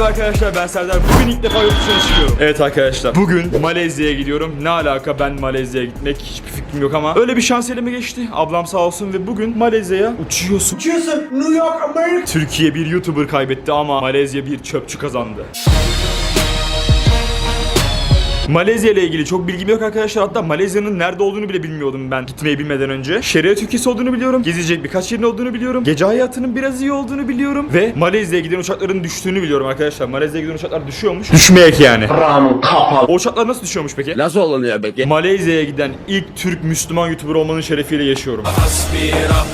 merhaba arkadaşlar ben Serdar. Bugün ilk defa yurt dışına çıkıyorum. Evet arkadaşlar bugün Malezya'ya gidiyorum. Ne alaka ben Malezya'ya gitmek hiçbir fikrim yok ama öyle bir şans elime geçti. Ablam sağ olsun ve bugün Malezya'ya uçuyorsun. Uçuyorsun New York, Amerika. Türkiye bir YouTuber kaybetti ama Malezya bir çöpçü kazandı. Malezya ile ilgili çok bilgim yok arkadaşlar. Hatta Malezya'nın nerede olduğunu bile bilmiyordum ben gitmeyi bilmeden önce. Şeriat ülkesi olduğunu biliyorum. Gezecek birkaç yerin olduğunu biliyorum. Gece hayatının biraz iyi olduğunu biliyorum. Ve Malezya'ya giden uçakların düştüğünü biliyorum arkadaşlar. Malezya'ya giden uçaklar düşüyormuş. Düşmeyek yani. O uçaklar nasıl düşüyormuş peki? Nasıl olunuyor peki? Malezya'ya giden ilk Türk Müslüman YouTuber olmanın şerefiyle yaşıyorum.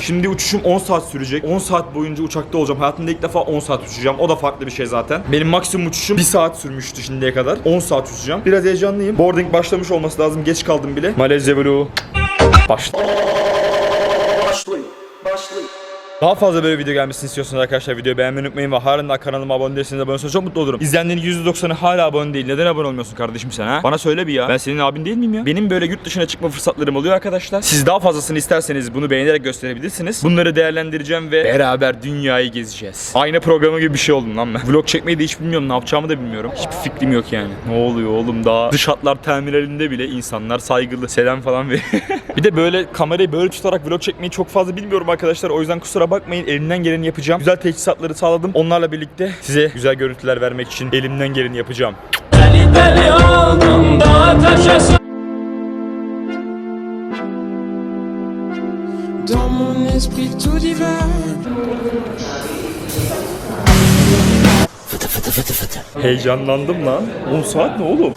Şimdi uçuşum 10 saat sürecek. 10 saat boyunca uçakta olacağım. Hayatımda ilk defa 10 saat uçacağım. O da farklı bir şey zaten. Benim maksimum uçuşum 1 saat sürmüştü şimdiye kadar. 10 saat uçacağım. Biraz heyecanlıyım. Boarding başlamış olması lazım. Geç kaldım bile. Malezya Blue. Başla. Başlayın. Başlayın. Daha fazla böyle video gelmesini istiyorsanız arkadaşlar videoyu beğenmeyi unutmayın ve halen daha kanalıma abone değilseniz abone olursanız çok mutlu olurum. İzleyenlerin %90'ı hala abone değil. Neden abone olmuyorsun kardeşim sen ha? Bana söyle bir ya. Ben senin abin değil miyim ya? Benim böyle yurt dışına çıkma fırsatlarım oluyor arkadaşlar. Siz daha fazlasını isterseniz bunu beğenerek gösterebilirsiniz. Bunları değerlendireceğim ve beraber dünyayı gezeceğiz. Aynı programı gibi bir şey oldum lan ben. Vlog çekmeyi de hiç bilmiyorum. Ne yapacağımı da bilmiyorum. Hiçbir fikrim yok yani. Ne oluyor oğlum daha dış hatlar terminalinde bile insanlar saygılı selam falan veriyor. bir de böyle kamerayı böyle tutarak vlog çekmeyi çok fazla bilmiyorum arkadaşlar. O yüzden kusura bakmayın. Elimden geleni yapacağım. Güzel teçhizatları sağladım. Onlarla birlikte size güzel görüntüler vermek için elimden geleni yapacağım. Dans mon esprit tout divers. Heyecanlandım lan. 10 saat ne oğlum?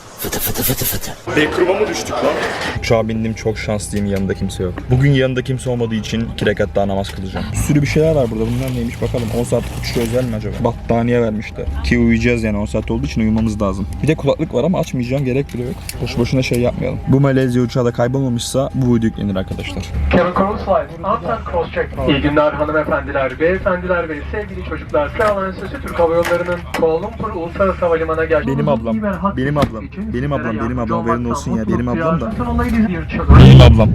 Backroom'a mı düştük lan? Uçağa bindim çok şanslıyım yanında kimse yok. Bugün yanında kimse olmadığı için iki rekat daha namaz kılacağım. Bir sürü bir şeyler var burada bunlar neymiş bakalım 10 saatlik uçuş özel mi acaba? Battaniye vermişler. Ki uyuyacağız yani 10 saat olduğu için uyumamız lazım. Bir de kulaklık var ama açmayacağım gerek bile yok. Boş boşuna şey yapmayalım. Bu Malezya uçağı da kaybolmamışsa bu video yüklenir arkadaşlar. İyi günler hanımefendiler, beyefendiler ve sevgili çocuklar. Sağlanan sözü Türk Hava Yolları'nın Kuala Lumpur Uluslararası Havalimanı'na geldi. Benim ablam, benim ablam, benim ablam, benim ablam, haberin olsun ya, benim ablam da. da. Benim ablam.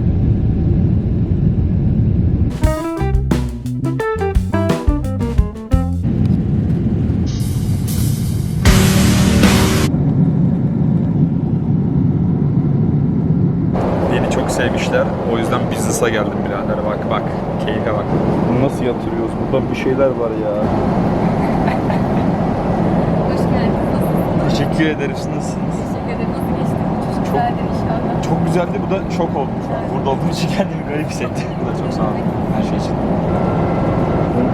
Beni çok sevmişler. O yüzden business'a geldim birader. Bak bak. Keyfe bak. Nasıl yatırıyoruz? Burada bir şeyler var ya. Hoş geldiniz. Nasılsınız? Teşekkür ederiz. Nasılsınız? Teşekkür ederim. Nasıl geçti? Çok Çok- güzeldi inşallah. Çok güzeldi. Bu da şok oldum şu an. Burada olduğum için kendimi garip hissettim. Bu da çok sağ olun. Her şey için.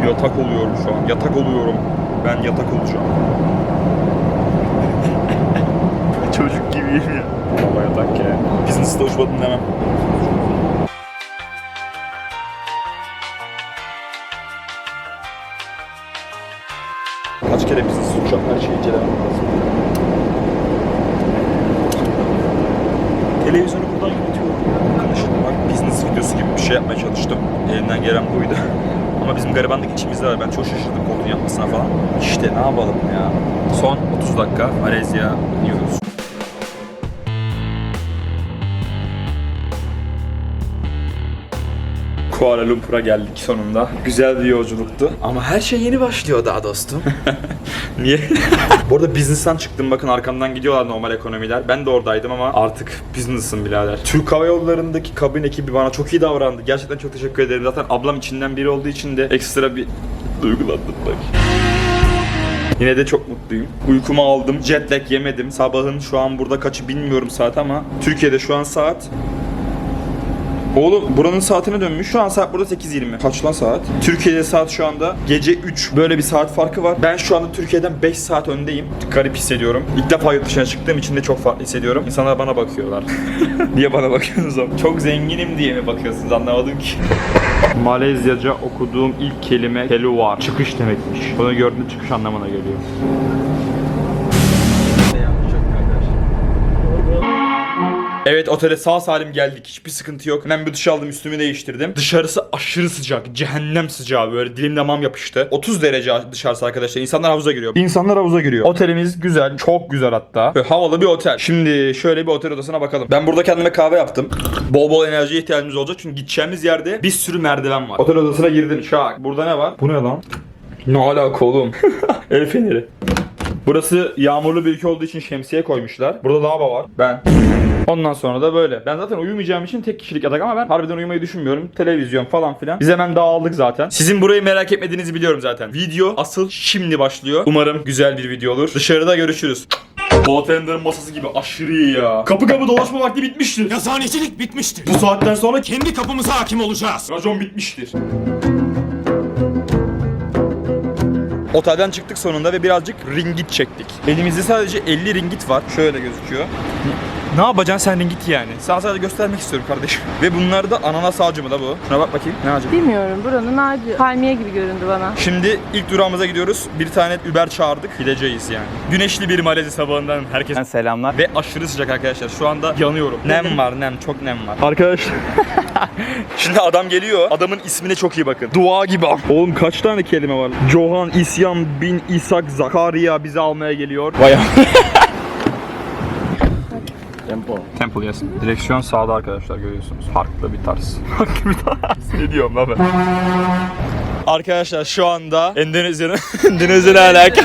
Yatak oluyorum şu an. Yatak oluyorum. Ben yatak olacağım. Çocuk gibiyim ya. Baba yatak ya. Business'ta uçmadım demem. Kaç kere business uçak her şeyi incelemem lazım. Televizyonu buradan yönetiyorum. Arkadaşlar bak business videosu gibi bir şey yapmaya çalıştım. Elimden gelen buydu. Ama bizim garibanlık içimizde var. Ben çok şaşırdım koltuğun yapmasına falan. İşte ne yapalım ya. Son 30 dakika Malezya iniyoruz. Kuala Lumpur'a geldik sonunda. Güzel bir yolculuktu. Ama her şey yeni başlıyor daha dostum. Niye? Bu arada business'tan çıktım. Bakın arkamdan gidiyorlar normal ekonomiler. Ben de oradaydım ama artık business'ım birader. Türk Hava Yolları'ndaki kabin ekibi bana çok iyi davrandı. Gerçekten çok teşekkür ederim. Zaten ablam içinden biri olduğu için de ekstra bir duygulandım bak. Yine de çok mutluyum. Uykumu aldım. Jet lag yemedim. Sabahın şu an burada kaçı bilmiyorum saat ama Türkiye'de şu an saat Oğlum buranın saatine dönmüş. Şu an saat burada 8.20. Kaç lan saat? Türkiye'de saat şu anda gece 3. Böyle bir saat farkı var. Ben şu anda Türkiye'den 5 saat öndeyim. Garip hissediyorum. İlk defa yurt dışına çıktığım için de çok farklı hissediyorum. İnsanlar bana bakıyorlar. Niye bana bakıyorsunuz oğlum? Çok zenginim diye mi bakıyorsunuz anlamadım ki. Malezyaca okuduğum ilk kelime keluar. Çıkış demekmiş. Bunu gördüğünde çıkış anlamına geliyor. Evet otele sağ salim geldik. Hiçbir sıkıntı yok. Hemen bir duş aldım üstümü değiştirdim. Dışarısı aşırı sıcak. Cehennem sıcağı böyle dilimde mam yapıştı. 30 derece dışarısı arkadaşlar. İnsanlar havuza giriyor. İnsanlar havuza giriyor. Otelimiz güzel. Çok güzel hatta. Böyle havalı bir otel. Şimdi şöyle bir otel odasına bakalım. Ben burada kendime kahve yaptım. Bol bol enerjiye ihtiyacımız olacak. Çünkü gideceğimiz yerde bir sürü merdiven var. Otel odasına girdim. Şak. Burada ne var? Bu ne lan? Ne alaka oğlum? El feneri. Burası yağmurlu bir ülke olduğu için şemsiye koymuşlar. Burada lavabo var. Ben. Ondan sonra da böyle. Ben zaten uyumayacağım için tek kişilik yatak ama ben harbiden uyumayı düşünmüyorum. Televizyon falan filan. Biz hemen dağıldık zaten. Sizin burayı merak etmediğinizi biliyorum zaten. Video asıl şimdi başlıyor. Umarım güzel bir video olur. Dışarıda görüşürüz. Bartender'ın masası gibi aşırı iyi ya. Kapı kapı dolaşma vakti bitmiştir. Yazıhanecilik bitmiştir. Bu saatten sonra Kendi kapımıza hakim olacağız. Racon bitmiştir. Otelden çıktık sonunda ve birazcık ringit çektik. Elimizde sadece 50 ringit var. Şöyle gözüküyor. Ne yapacaksın sen ringit yani? Sana sadece göstermek istiyorum kardeşim. Ve bunlar da ananas ağacı mı da bu? Şuna bak bakayım. Ne ağacı? Bilmiyorum buranın ağacı. Palmiye gibi göründü bana. Şimdi ilk durağımıza gidiyoruz. Bir tane Uber çağırdık. Gideceğiz yani. Güneşli bir Malezi sabahından herkese selamlar. Ve aşırı sıcak arkadaşlar. Şu anda yanıyorum. Nem var nem. Çok nem var. Arkadaşlar. Şimdi adam geliyor. Adamın ismine çok iyi bakın. Dua gibi. Oğlum kaç tane kelime var? Johan, İsyan, Bin, İshak, Zakaria bizi almaya geliyor. Vay Temple. Temple yes. Direksiyon sağda arkadaşlar görüyorsunuz. Farklı bir tarz. Farklı bir tarz. ne diyorum lan ben? Arkadaşlar şu anda Endonezya'nın Endonezya'la alakalı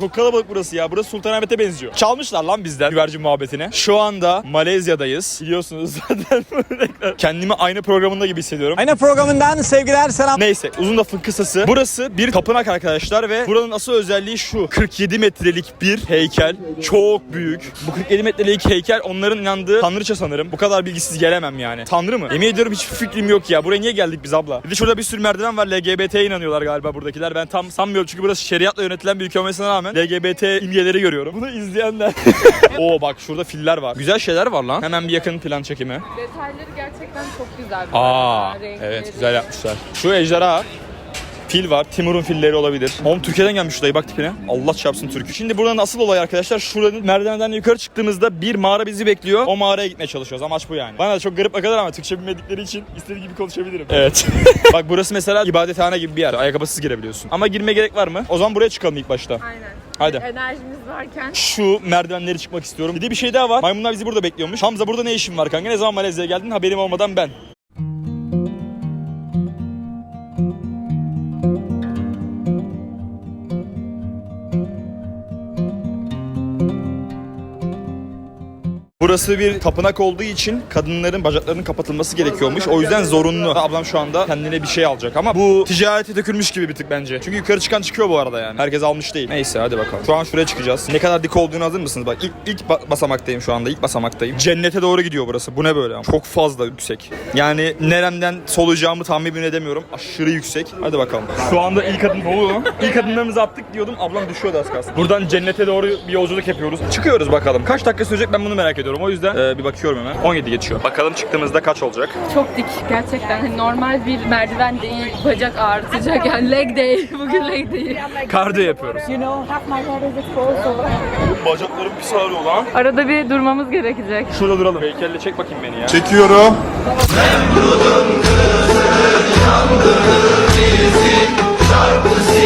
çok kalabalık burası ya. Burası Sultanahmet'e benziyor. Çalmışlar lan bizden güvercin muhabbetine. Şu anda Malezya'dayız. Biliyorsunuz zaten. Kendimi aynı programında gibi hissediyorum. Ayna programından sevgiler selam. Neyse uzun lafın kısası. Burası bir tapınak arkadaşlar ve buranın asıl özelliği şu. 47 metrelik bir heykel. Çok büyük. Bu 47 metrelik heykel onların inandığı tanrıça sanırım. Bu kadar bilgisiz gelemem yani. Tanrı mı? Yemin ediyorum hiçbir fikrim yok ya. Buraya niye geldik biz abla? Bir de şurada bir sürü merdiven var. LGBT'ye inanıyorlar galiba buradakiler. Ben tam sanmıyorum çünkü burası şeriatla yönetilen bir ülke olmasına rağmen LGBT imgeleri görüyorum. Bunu izleyenler. Oo bak şurada filler var. Güzel şeyler var lan. Hemen bir yakın plan çekimi. Detayları gerçekten çok güzel. Aa, Renkleri. evet güzel yapmışlar. Şu ejderha Fil var. Timur'un filleri olabilir. Oğlum Türkiye'den gelmiş dayı bak tipine. Allah çarpsın Türk. Şimdi buranın asıl olay arkadaşlar şuranın merdivenden yukarı çıktığımızda bir mağara bizi bekliyor. O mağaraya gitmeye çalışıyoruz. Amaç bu yani. Bana da çok garip bakılır ama Türkçe bilmedikleri için istediği gibi konuşabilirim. Evet. bak burası mesela ibadethane gibi bir yer. Ayakkabısız girebiliyorsun. Ama girmeye gerek var mı? O zaman buraya çıkalım ilk başta. Aynen. Hadi. Enerjimiz varken. Şu merdivenleri çıkmak istiyorum. Bir de bir şey daha var. Maymunlar bizi burada bekliyormuş. Hamza burada ne işin var kanka? Ne zaman Malezya'ya geldin? Haberim olmadan ben. Burası bir tapınak olduğu için kadınların bacaklarının kapatılması gerekiyormuş. O yüzden zorunlu. Ablam şu anda kendine bir şey alacak ama bu ticarete dökülmüş gibi bir tık bence. Çünkü yukarı çıkan çıkıyor bu arada yani. Herkes almış değil. Neyse hadi bakalım. Şu an şuraya çıkacağız. Ne kadar dik olduğunu hazır mısınız? Bak ilk, ilk ba- basamaktayım şu anda. İlk basamaktayım. Cennete doğru gidiyor burası. Bu ne böyle? Çok fazla yüksek. Yani neremden solacağımı tahmin bile edemiyorum. Aşırı yüksek. Hadi bakalım. Şu anda ilk adım dolu. İlk adımlarımızı attık diyordum. Ablam düşüyordu az kalsın. Buradan cennete doğru bir yolculuk yapıyoruz. Çıkıyoruz bakalım. Kaç dakika sürecek ben bunu merak ediyorum. O yüzden e, bir bakıyorum hemen. 17 geçiyor. Bakalım çıktığımızda kaç olacak? Çok dik gerçekten. Hani normal bir merdiven değil. Bacak ağrıtacak yani leg değil. Bugün leg değil. Kardiyo yapıyoruz. You know, half my head is exposed, Bacaklarım pis ağrıyor lan. Arada bir durmamız gerekecek. Şurada duralım. Heykelle çek bakayım beni ya. Çekiyorum.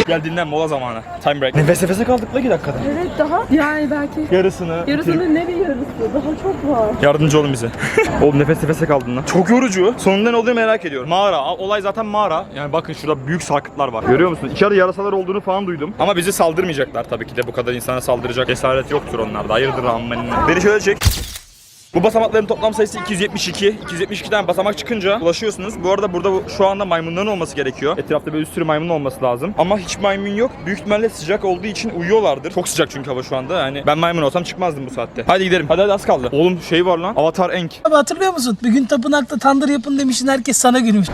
Gel dinlen mola zamanı. Time break. Nefes nefese kaldık la 2 dakikada. Evet daha yani belki Yarısını. yarısının nereye yarısı? Daha çok var. Yardımcı olun bize. Oğlum nefes nefese kaldın lan. Çok yorucu. Sonunda ne olduğunu merak ediyorum. Mağara. A- Olay zaten mağara. Yani bakın şurada büyük sarkıtlar var. Görüyor musun? İçeride yarasalar olduğunu falan duydum. Ama bizi saldırmayacaklar tabii ki de. Bu kadar insana saldıracak cesaret yoktur onlarda. Hayırdır ammenin. Beni şöyle çek. Bu basamakların toplam sayısı 272. 272 tane basamak çıkınca ulaşıyorsunuz. Bu arada burada bu- şu anda maymunların olması gerekiyor. Etrafta böyle bir sürü maymun olması lazım. Ama hiç maymun yok. Büyük ihtimalle sıcak olduğu için uyuyorlardır. Çok sıcak çünkü hava şu anda. Yani ben maymun olsam çıkmazdım bu saatte. Hadi gidelim. Hadi hadi az kaldı. Oğlum şey var lan. Avatar Enk. Abi hatırlıyor musun? Bir gün tapınakta tandır yapın demiştin herkes sana gülmüş.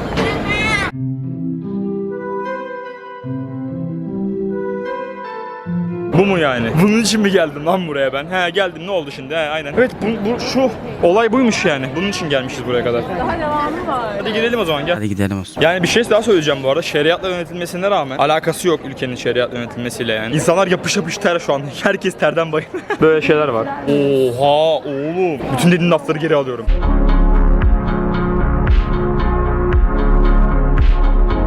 Bu mu yani? Bunun için mi geldim lan buraya ben? He geldim ne oldu şimdi? He aynen. Evet bu, bu şu olay buymuş yani. Bunun için gelmişiz buraya kadar. Daha devamı var. Hadi gidelim o zaman gel. Hadi gidelim olsun. Yani bir şey daha söyleyeceğim bu arada. Şeriatla yönetilmesine rağmen alakası yok ülkenin şeriatla yönetilmesiyle yani. İnsanlar yapış yapış ter şu an. Herkes terden bayılıyor. Böyle şeyler var. Oha oğlum. Bütün dediğin lafları geri alıyorum.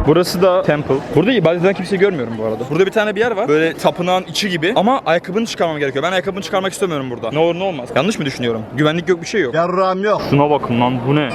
Burası da temple. Burada ibadet eden kimseyi görmüyorum bu arada. Burada bir tane bir yer var. Böyle tapınağın içi gibi. Ama ayakkabını çıkarmam gerekiyor. Ben ayakkabımı çıkarmak istemiyorum burada. Ne olur ne olmaz. Yanlış mı düşünüyorum? Güvenlik yok bir şey yok. Yarram yok. Şuna bakın lan bu ne?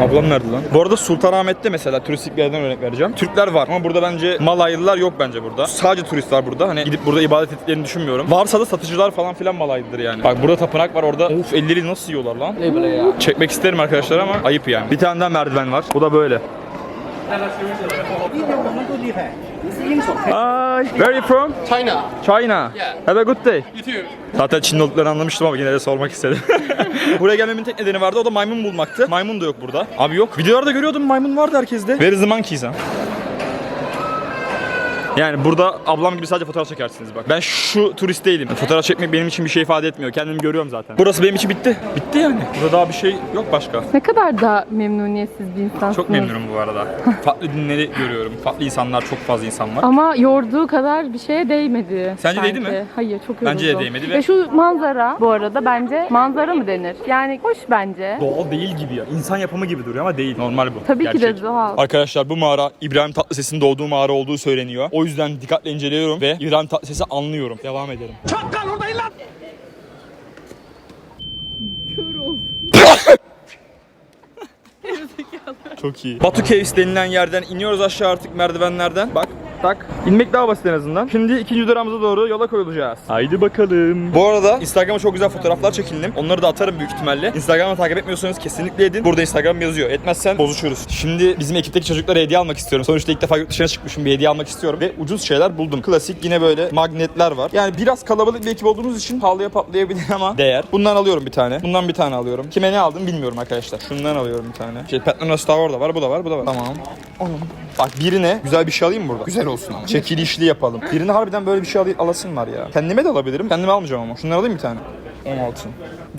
Ablam nerede lan? Bu arada Sultanahmet'te mesela turistik bir yerden örnek vereceğim. Türkler var ama burada bence Malaylılar yok bence burada. Sadece turist var burada. Hani gidip burada ibadet ettiklerini düşünmüyorum. Varsa da satıcılar falan filan Malaylıdır yani. Bak burada tapınak var orada. Of elleri nasıl yiyorlar lan? Ne böyle ya? Çekmek isterim arkadaşlar ama ayıp yani. Bir tane daha merdiven var. Bu da böyle. Hi. Where are you from? China. China. Have a good day. Zaten Çinli olduklarını anlamıştım ama yine de sormak istedim. Buraya gelmemin tek nedeni vardı o da maymun bulmaktı. Maymun da yok burada. Abi yok. Videolarda görüyordum maymun vardı herkeste. Where is the monkeys ha? Yani burada ablam gibi sadece fotoğraf çekersiniz bak. Ben şu turist değilim. Fotoğraf çekmek benim için bir şey ifade etmiyor. Kendimi görüyorum zaten. Burası benim için bitti. Bitti yani. Burada daha bir şey yok başka. Ne kadar da memnuniyetsiz bir insansınız. Çok memnunum bu arada. farklı dinleri görüyorum. Farklı insanlar, çok fazla insan var. Ama yorduğu kadar bir şeye değmedi. Sence değdi mi? Hayır çok yoruldu. Bence de değmedi ve- Ve şu manzara bu arada bence manzara mı denir? Yani hoş bence. Doğal değil gibi ya. İnsan yapımı gibi duruyor ama değil. Normal bu. Tabii ki de Gerçek. doğal. Arkadaşlar bu mağara İbrahim Tatlıses'in doğduğu mağara olduğu söyleniyor. O yüzden dikkatle inceliyorum ve İbrahim Tatlıses'i anlıyorum. Devam edelim. Çok iyi. Batu Caves denilen yerden iniyoruz aşağı artık merdivenlerden. Bak tak. İnmek daha basit en azından. Şimdi ikinci durağımıza doğru yola koyulacağız. Haydi bakalım. Bu arada Instagram'a çok güzel fotoğraflar çekindim. Onları da atarım büyük ihtimalle. Instagram'ı takip etmiyorsanız kesinlikle edin. Burada Instagram yazıyor. Etmezsen bozuşuruz. Şimdi bizim ekipteki çocuklara hediye almak istiyorum. Sonuçta ilk defa yurt dışına çıkmışım. Bir hediye almak istiyorum. Ve ucuz şeyler buldum. Klasik yine böyle magnetler var. Yani biraz kalabalık bir ekip olduğumuz için pahalıya patlayabilir ama değer. Bundan alıyorum bir tane. Bundan bir tane alıyorum. Kime ne aldım bilmiyorum arkadaşlar. Şundan alıyorum bir tane. Şey Petronas daha orada var. Bu da var. Bu da var. Tamam. Onun. Bak birine güzel bir şey alayım mı burada? Güzel olsun ama. Çekilişli yapalım. Birine harbiden böyle bir şey alayım, alasın var ya. Kendime de alabilirim. Kendime almayacağım ama. Şunları alayım bir tane. 16.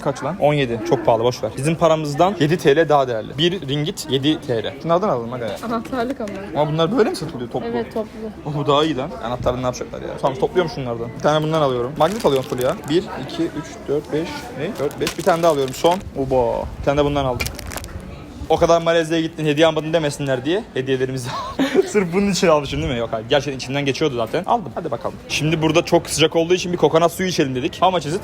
Kaç lan? 17. Çok pahalı boş ver. Bizim paramızdan 7 TL daha değerli. 1 ringgit 7 TL. Şunlardan alalım hadi. Anahtarlık ama. Ama bunlar böyle mi satılıyor toplu? Evet toplu. Oh, bu daha iyi lan. Anahtarını ne yapacaklar ya? Tamam topluyorum şunlardan. Bir tane bundan alıyorum. Magnet alıyorum full ya. 1, 2, 3, 4, 5, ne? 4, 5. Bir tane daha alıyorum son. Oba. Bir tane de bundan aldım. O kadar Malezya'ya gittin hediye almadın demesinler diye hediyelerimizi Sırf bunun için almışım değil mi? Yok hayır. Gerçekten içinden geçiyordu zaten. Aldım. Hadi bakalım. Şimdi burada çok sıcak olduğu için bir kokonat suyu içelim dedik. How much is it?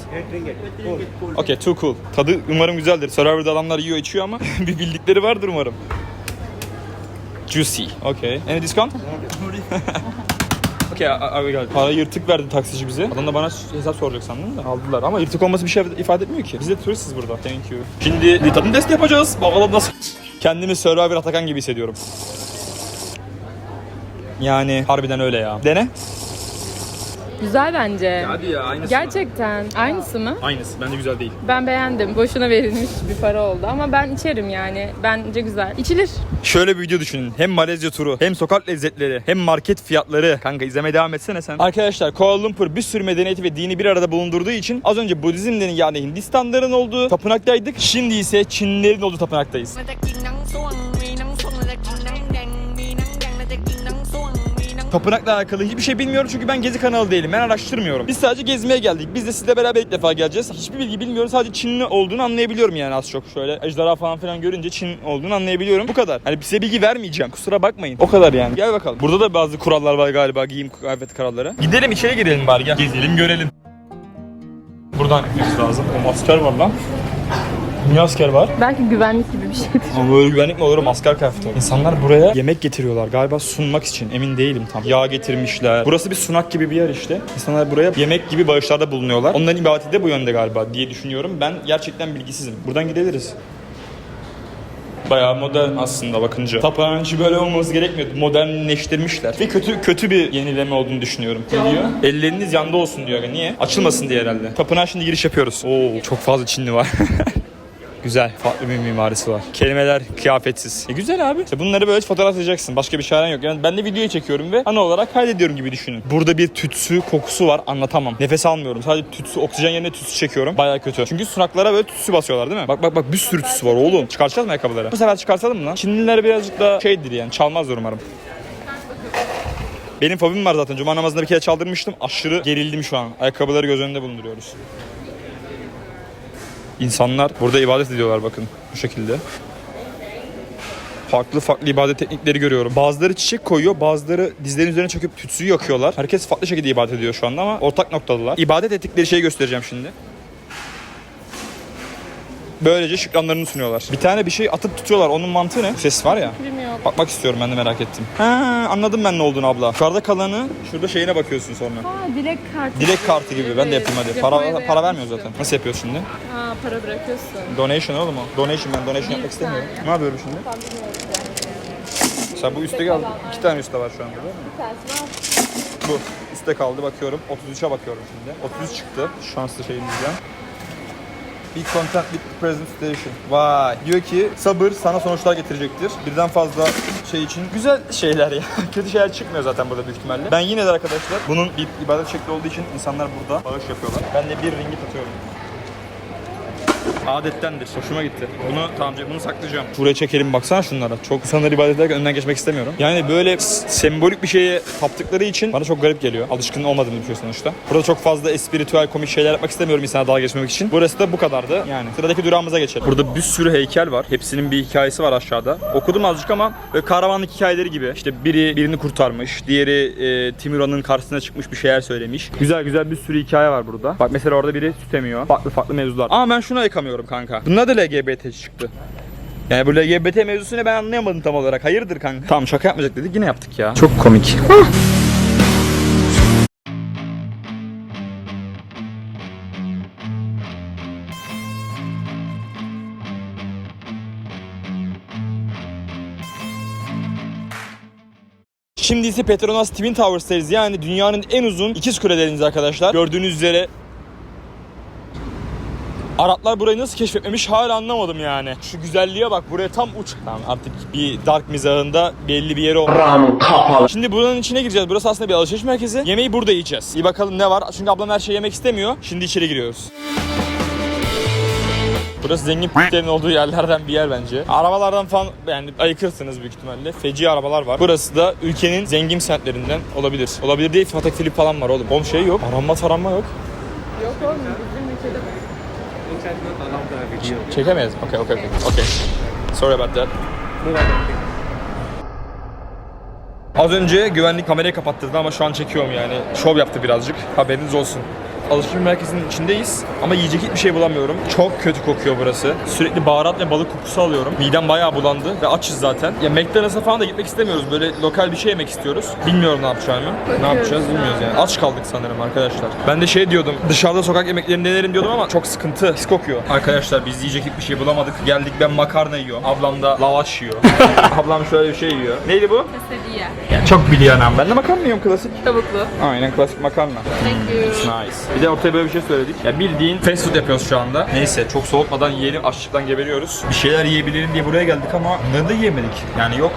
Okay, too cool. Tadı umarım güzeldir. Survivor'da adamlar yiyor içiyor ama bir bildikleri vardır umarım. Juicy. Okay. Any discount? Okay, I, I got it. Para yırtık verdi taksici bize. Adam da bana hesap soracak sandım da aldılar. Ama yırtık olması bir şey ifade etmiyor ki. Biz de turistiz burada. Thank you. Şimdi bir tadım testi yapacağız. Bakalım nasıl. Kendimi Survivor Atakan gibi hissediyorum. Yani harbiden öyle ya. Dene. Güzel bence. Hadi ya aynısı. Gerçekten. Aynısı mı? Aynısı. Bence güzel değil. Ben beğendim. Boşuna verilmiş bir para oldu ama ben içerim yani. Bence güzel. İçilir. Şöyle bir video düşünün. Hem Malezya turu, hem sokak lezzetleri, hem market fiyatları. Kanka izlemeye devam etsene sen. Arkadaşlar Kuala Lumpur bir sürü medeniyeti ve dini bir arada bulundurduğu için az önce Budizm'den yani Hindistanların olduğu tapınaktaydık. Şimdi ise Çinlilerin olduğu tapınaktayız. Tapınakla alakalı hiçbir şey bilmiyorum çünkü ben gezi kanalı değilim. Ben araştırmıyorum. Biz sadece gezmeye geldik. Biz de sizle beraber ilk defa geleceğiz. Hiçbir bilgi bilmiyoruz. Sadece Çinli olduğunu anlayabiliyorum yani az çok. Şöyle ejderha falan filan görünce Çin olduğunu anlayabiliyorum. Bu kadar. Hani size bilgi vermeyeceğim. Kusura bakmayın. O kadar yani. Gel bakalım. Burada da bazı kurallar var galiba. Giyim kıyafet kuralları. Gidelim içeri girelim bari gel. Gezelim görelim. Buradan gitmemiz lazım. O asker var lan. Niye asker var? Belki güvenlik gibi bir şey. Ama böyle güvenlik mi olur o maskar kıyafeti olur. İnsanlar buraya yemek getiriyorlar galiba sunmak için emin değilim tam. Yağ getirmişler. Burası bir sunak gibi bir yer işte. İnsanlar buraya yemek gibi bağışlarda bulunuyorlar. Onların ibadeti de bu yönde galiba diye düşünüyorum. Ben gerçekten bilgisizim. Buradan gidebiliriz. Bayağı modern aslında bakınca. Tapınağın içi böyle olması gerekmiyordu. Modernleştirmişler. Ve kötü kötü bir yenileme olduğunu düşünüyorum. Ne diyor? Elleriniz yanda olsun diyor. Niye? Açılmasın diye herhalde. Tapınağa şimdi giriş yapıyoruz. Oo çok fazla Çinli var. Güzel. Farklı bir mimarisi var. Kelimeler kıyafetsiz. E güzel abi. İşte bunları böyle fotoğraf atacaksın. Başka bir şeyden yok. Yani ben de videoyu çekiyorum ve ana olarak kaydediyorum gibi düşünün. Burada bir tütsü kokusu var. Anlatamam. Nefes almıyorum. Sadece tütsü, oksijen yerine tütsü çekiyorum. Baya kötü. Çünkü sunaklara böyle tütsü basıyorlar değil mi? Bak bak bak bir sürü tütsü var oğlum. Çıkartacağız mı ayakkabıları? Bu sefer çıkartalım mı lan? Çinliler birazcık daha şeydir yani. Çalmazlar umarım. Benim fobim var zaten. Cuma namazında bir kere çaldırmıştım. Aşırı gerildim şu an. Ayakkabıları göz önünde bulunduruyoruz. İnsanlar burada ibadet ediyorlar bakın bu şekilde. Farklı farklı ibadet teknikleri görüyorum. Bazıları çiçek koyuyor, bazıları dizlerin üzerine çöküp tütsüyü yakıyorlar. Herkes farklı şekilde ibadet ediyor şu anda ama ortak noktalılar. İbadet ettikleri şeyi göstereceğim şimdi. böylece şükranlarını sunuyorlar. Bir tane bir şey atıp tutuyorlar. Onun mantığı ne? Ses var ya. Bilmiyorum. Bakmak istiyorum ben de merak ettim. Ha, anladım ben ne olduğunu abla. Yukarıda kalanı şurada şeyine bakıyorsun sonra. Aa dilek kartı. Dilek kartı gibi. Ben de yapayım hadi. Evet, Para para vermiyor yapmıştım. zaten. Nasıl yapıyorsun şimdi? Ha para bırakıyorsun. Donation oğlum o. Donation ben donation yapmak istemiyorum. Ne yapıyorum şimdi? Sen bu üstte kaldı. İki tane üstte var şu anda değil mi? Bu. Üstte kaldı bakıyorum. 33'e bakıyorum şimdi. 33 çıktı. Şanslı şeyimizden. Be content with the present station. Vay. Diyor ki sabır sana sonuçlar getirecektir. Birden fazla şey için güzel şeyler ya. Kötü şeyler çıkmıyor zaten burada büyük ihtimalle. Ben yine de arkadaşlar bunun bir ibadet şekli olduğu için insanlar burada bağış yapıyorlar. Ben de bir ringgit atıyorum. Adettendir. Hoşuma gitti. Bunu tamam bunu saklayacağım. Buraya çekelim baksana şunlara. Çok insanlar ibadet ederken önünden geçmek istemiyorum. Yani böyle sembolik bir şeye taptıkları için bana çok garip geliyor. Alışkın olmadığım bir şey sonuçta. Burada çok fazla espiritüel komik şeyler yapmak istemiyorum insana dalga geçmemek için. Burası da bu kadardı. Yani sıradaki durağımıza geçelim. Burada bir sürü heykel var. Hepsinin bir hikayesi var aşağıda. Okudum azıcık ama böyle kahramanlık hikayeleri gibi. İşte biri birini kurtarmış. Diğeri e, Timuran'ın karşısına çıkmış bir şeyler söylemiş. Güzel güzel bir sürü hikaye var burada. Bak mesela orada biri süt emiyor. Farklı farklı mevzular. Ama ben şuna yıkamıyorum kanka. Bunlar da LGBT çıktı. Yani bu LGBT mevzusunu ben anlayamadım tam olarak. Hayırdır kanka? Tamam şaka yapmayacak dedik yine yaptık ya. Çok komik. Şimdi ise Petronas Twin Towers'tayız. Yani dünyanın en uzun ikiz kulelerindeyiz arkadaşlar. Gördüğünüz üzere Araplar burayı nasıl keşfetmemiş hala anlamadım yani. Şu güzelliğe bak buraya tam uç. Tamam artık bir dark mizahında belli bir yeri. Ram kapalı. Şimdi buranın içine gireceğiz. Burası aslında bir alışveriş merkezi. Yemeği burada yiyeceğiz. İyi bakalım ne var. Çünkü ablam her şeyi yemek istemiyor. Şimdi içeri giriyoruz. Burası zengin p***lerin olduğu yerlerden bir yer bence. Arabalardan falan yani ayıkırsınız büyük ihtimalle. Feci arabalar var. Burası da ülkenin zengin semtlerinden olabilir. Olabilir değil. Patek Philippe falan var oğlum. Oğlum şey yok. Aranma taranma yok. Yok oğlum Çekemeyiz. Okay, okay, okay. Okay. Sorry about that. Az önce güvenlik kamerayı kapattırdı ama şu an çekiyorum yani. Şov yaptı birazcık. Haberiniz olsun. Alışveriş merkezinin içindeyiz ama yiyecek hiçbir şey bulamıyorum. Çok kötü kokuyor burası. Sürekli baharat ve balık kokusu alıyorum. Midem bayağı bulandı ve açız zaten. Ya McDonald's'a falan da gitmek istemiyoruz. Böyle lokal bir şey yemek istiyoruz. Bilmiyorum ne yapacağımı. Ne yapacağız bilmiyoruz yani. Aç kaldık sanırım arkadaşlar. Ben de şey diyordum. Dışarıda sokak yemeklerini denerim diyordum ama çok sıkıntı. Pis kokuyor. Arkadaşlar biz yiyecek hiçbir şey bulamadık. Geldik ben makarna yiyorum. Ablam da lavaş yiyor. Ablam şöyle bir şey yiyor. Neydi bu? Ya çok biliyor anam. Ben de makarna yiyorum klasik. Tavuklu. Aynen klasik makarna. Thank you. Nice. Bir de ortaya böyle bir şey söyledik. Ya bildiğin fast food yapıyoruz şu anda. Neyse çok soğutmadan yiyelim. Açlıktan geberiyoruz. Bir şeyler yiyebilirim diye buraya geldik ama ne de yiyemedik. Yani yok.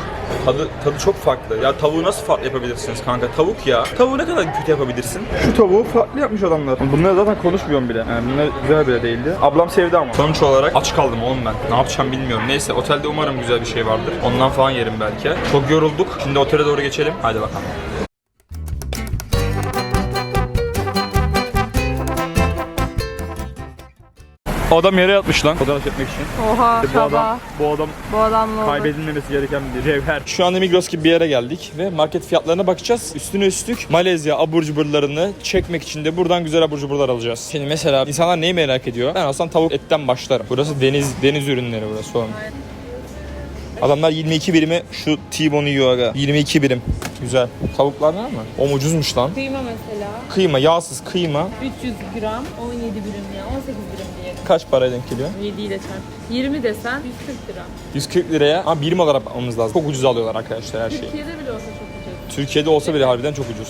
Tadı, tadı çok farklı. Ya tavuğu nasıl farklı yapabilirsiniz kanka? Tavuk ya. Tavuğu ne kadar kötü yapabilirsin? Şu tavuğu farklı yapmış adamlar. Bunları zaten konuşmuyorum bile. Yani bunlar güzel bile değildi. Ablam sevdi ama. Sonuç olarak aç kaldım oğlum ben. Ne yapacağım bilmiyorum. Neyse otelde umarım güzel bir şey vardır. Ondan falan yerim belki. Çok yorulduk. Şimdi otele doğru geçelim. Hadi bakalım. Adam yere yatmış lan fotoğraf çekmek için. Oha bu adam, bu adam Bu adamla kaybedilmemesi gereken bir cevher. Şu anda Migros gibi bir yere geldik ve market fiyatlarına bakacağız. Üstüne üstlük Malezya abur cuburlarını çekmek için de buradan güzel abur cuburlar alacağız. Şimdi mesela insanlar neyi merak ediyor? Ben aslında tavuk etten başlarım. Burası deniz deniz ürünleri burası oğlum. Adamlar 22 birimi şu T-bone yiyor aga. 22 birim. Güzel. Tavuklar var mı? O ucuzmuş lan. Kıyma mesela Kıyma, yağsız kıyma. 300 gram 17 birim ya 18 birim diye. Kaç paraya denk geliyor? 7 ile çarp. 20 desen 140 lira. 140 liraya ama birim olarak almamız lazım. Çok ucuz alıyorlar arkadaşlar her şeyi. Türkiye'de bile olsa çok ucuz. Türkiye'de olsa bile harbiden çok ucuz.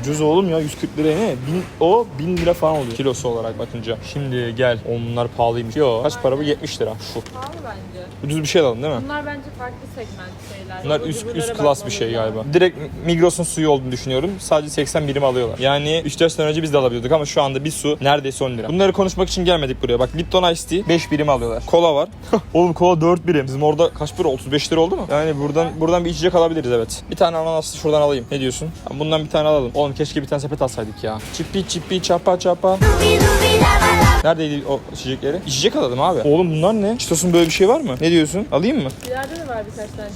Ucuz oğlum ya 140 liraya ne? Bin, o 1000 lira falan oluyor kilosu olarak bakınca. Şimdi gel. Onlar pahalıymış. Yo kaç para bu? 70 lira. Şu. Pahalı bence. Ucuz bir şey alalım değil mi? Bunlar bence farklı segment şeyler. Bunlar üst, üst klas bir şey galiba. Direkt Migros'un suyu olduğunu düşünüyorum. Sadece 80 birim alıyorlar. Yani 3-4 sene önce biz de alabiliyorduk ama şu anda bir su neredeyse 10 lira. Bunları konuşmak için gelmedik buraya. Bak Lipton Ice Tea 5 birim alıyorlar. Kola var. Oğlum kola 4 birim. Bizim orada kaç para? 35 lira oldu mu? Yani buradan buradan bir içecek alabiliriz evet. Bir tane ananaslı şuradan alayım. Ne diyorsun? Bundan bir tane alalım. Oğlum keşke bir tane sepet alsaydık ya. Çipi çipi çapa çapa. Neredeydi o içecekleri? İçecek alalım abi. Oğlum bunlar ne? Çitos'un böyle bir şey var mı? Ne diyorsun? Alayım mı? İleride de var birkaç tane.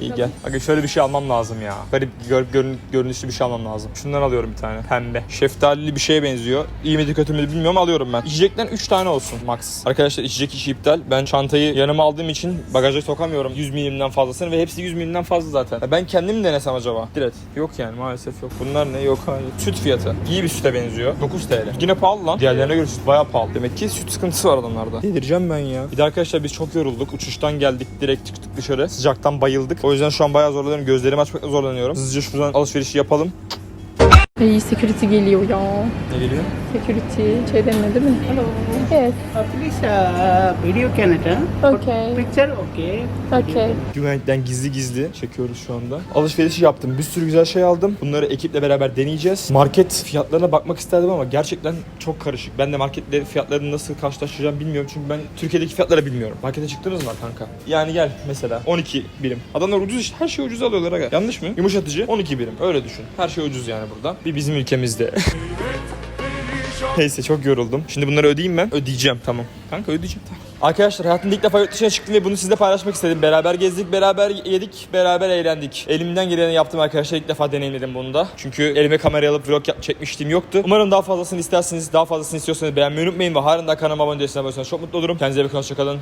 İyi gel. Aga şöyle bir şey almam lazım ya. Garip gör, görün- görünüşlü bir şey almam lazım. Şundan alıyorum bir tane. Pembe. Şeftalili bir şeye benziyor. İyi midir kötü müdür bilmiyorum alıyorum ben. İçecekten 3 tane olsun max. Arkadaşlar içecek işi iptal. Ben çantayı yanıma aldığım için bagaja sokamıyorum 100 milimden fazlasını ve hepsi 100 milimden fazla zaten. Ben kendim denesem acaba? Direkt. Yok yani maalesef yok. Bunlar ne? Yok hayır. Süt fiyatı. İyi bir süte benziyor. 9 TL. Yine pahalı lan. Diğerlerine göre süt bayağı pahalı. Demek ki süt sıkıntısı var adamlarda. Delireceğim ben ya. Bir de arkadaşlar biz çok yorulduk. Uçuştan geldik direkt çıktık dışarı. Sıcaktan bayıldık. O yüzden şu an bayağı zorlanıyorum. Gözlerimi açmakta zorlanıyorum. Hızlıca şuradan alışverişi yapalım. Ay security geliyor ya. Ne geliyor? Security şey demiyor değil mi? Hello. Yes. Please, uh, video Canada. Okay. Picture, okay. Okay. Güvenlikten gizli gizli çekiyoruz şu anda. Alışverişi yaptım. Bir sürü güzel şey aldım. Bunları ekiple beraber deneyeceğiz. Market fiyatlarına bakmak isterdim ama gerçekten çok karışık. Ben de marketlerin fiyatlarını nasıl karşılaştıracağım bilmiyorum. Çünkü ben Türkiye'deki fiyatları bilmiyorum. Markete çıktınız mı kanka? Yani gel mesela 12 birim. Adamlar ucuz işte. Her şeyi ucuz alıyorlar aga. Yanlış mı? Yumuşatıcı 12 birim. Öyle düşün. Her şey ucuz yani burada. Bir bizim ülkemizde. Neyse çok yoruldum. Şimdi bunları ödeyeyim ben. Ödeyeceğim tamam. Kanka ödeyeceğim tamam. Arkadaşlar hayatımda ilk defa yurt dışına çıktım ve bunu sizle paylaşmak istedim. Beraber gezdik, beraber yedik, beraber eğlendik. Elimden geleni yaptım arkadaşlar. İlk defa deneyimledim bunu da. Çünkü elime kamerayı alıp vlog çekmişliğim yoktu. Umarım daha fazlasını istersiniz. Daha fazlasını istiyorsanız beğenmeyi unutmayın ve halen daha kanalıma abone değilseniz abone olursanız çok mutlu olurum. Kendinize iyi bakın. Hoşçakalın.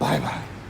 Bay bay.